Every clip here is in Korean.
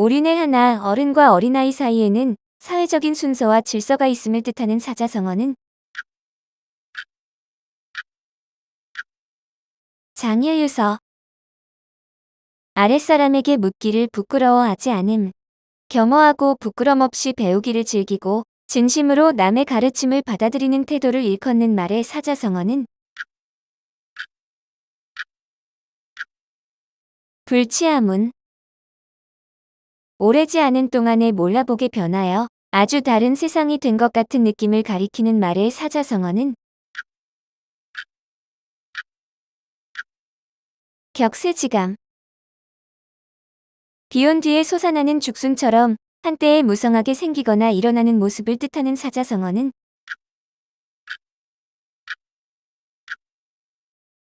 오륜의 하나 어른과 어린아이 사이에는 사회적인 순서와 질서가 있음을 뜻하는 사자성어는 장유유서 아랫사람에게 묻기를 부끄러워하지 않음. 겸허하고 부끄럼 없이 배우기를 즐기고 진심으로 남의 가르침을 받아들이는 태도를 일컫는 말의 사자성어는 불치하문 오래지 않은 동안에 몰라보게 변하여 아주 다른 세상이 된 것 같은 느낌을 가리키는 말의 사자성어는 격세지감 비온 뒤에 솟아나는 죽순처럼 한때에 무성하게 생기거나 일어나는 모습을 뜻하는 사자성어는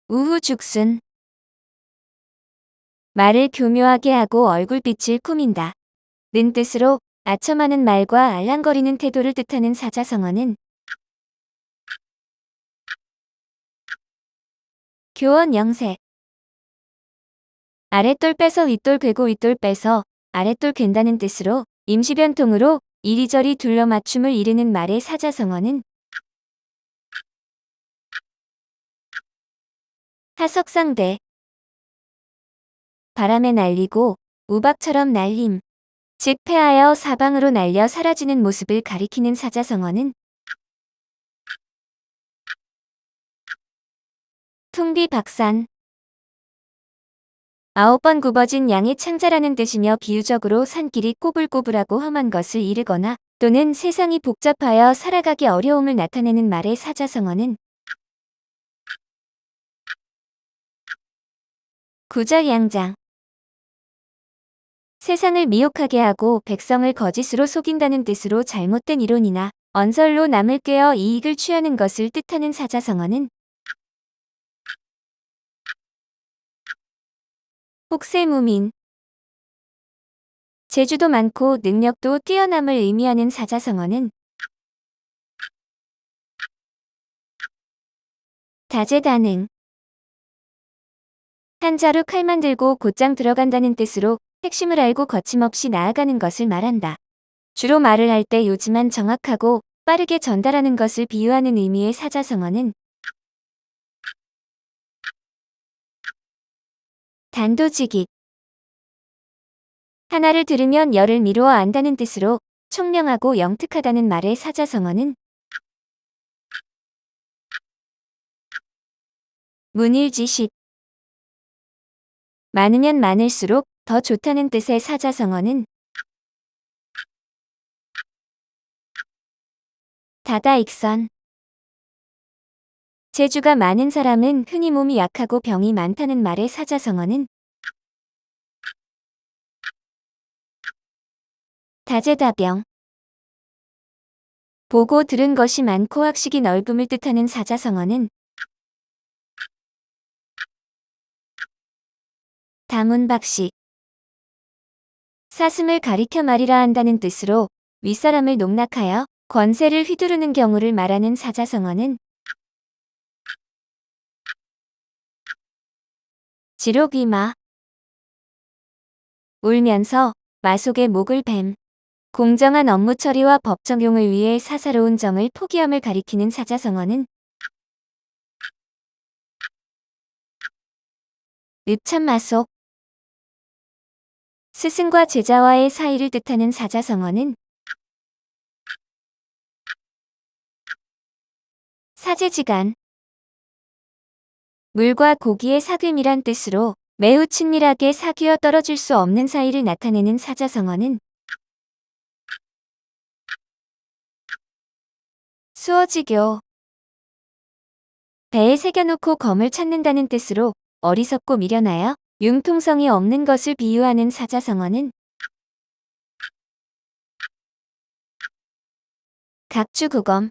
우후죽순 말을 교묘하게 하고 얼굴빛을 꾸민다. 는 뜻으로 아첨하는 말과 알랑거리는 태도를 뜻하는 사자성어는 교원 영세. 아랫돌 빼서 윗돌 괴고 윗돌 빼서 아랫돌 괜다는 뜻으로 임시변통으로 이리저리 둘러 맞춤을 이르는 말의 사자성어는 하석상대. 바람에 날리고 우박처럼 날림 즉 패하여 사방으로 날려 사라지는 모습을 가리키는 사자성어는 퉁비박산. 아홉 번 굽어진 양의 창자라는 뜻이며 비유적으로 산길이 꼬불꼬불하고 험한 것을 이르거나 또는 세상이 복잡하여 살아가기 어려움을 나타내는 말의 사자성어는 구절양장 세상을 미혹하게 하고 백성을 거짓으로 속인다는 뜻으로 잘못된 이론이나 언설로 남을 꿰어 이익을 취하는 것을 뜻하는 사자성어는 혹세무민 재주도 많고 능력도 뛰어남을 의미하는 사자성어는 다재다능 한자로 칼만 들고 곧장 들어간다는 뜻으로 핵심을 알고 거침없이 나아가는 것을 말한다. 주로 말을 할 때 요지만 정확하고 빠르게 전달하는 것을 비유하는 의미의 사자성어는 단도직입 하나를 들으면 열을 미루어 안다는 뜻으로 총명하고 영특하다는 말의 사자성어는 문일지식 많으면 많을수록 더 좋다는 뜻의 사자성어는 다다익선. 재주가 많은 사람은 흔히 몸이 약하고 병이 많다는 말의 사자성어는 다재다병. 보고 들은 것이 많고 학식이 넓음을 뜻하는 사자성어는 다문박식 사슴을 가리켜 말이라 한다는 뜻으로 윗사람을 농락하여 권세를 휘두르는 경우를 말하는 사자성어는 지록이마 울면서 마속의 목을 뱀 공정한 업무 처리와 법 적용을 위해 사사로운 정을 포기함을 가리키는 사자성어는 읍참마속 스승과 제자와의 사이를 뜻하는 사자성어는 사제지간 물과 고기의 사귐이란 뜻으로 매우 친밀하게 사귀어 떨어질 수 없는 사이를 나타내는 사자성어는 수어지교 배에 새겨놓고 검을 찾는다는 뜻으로 어리석고 미련하여 융통성이 없는 것을 비유하는 사자성어는 각주구검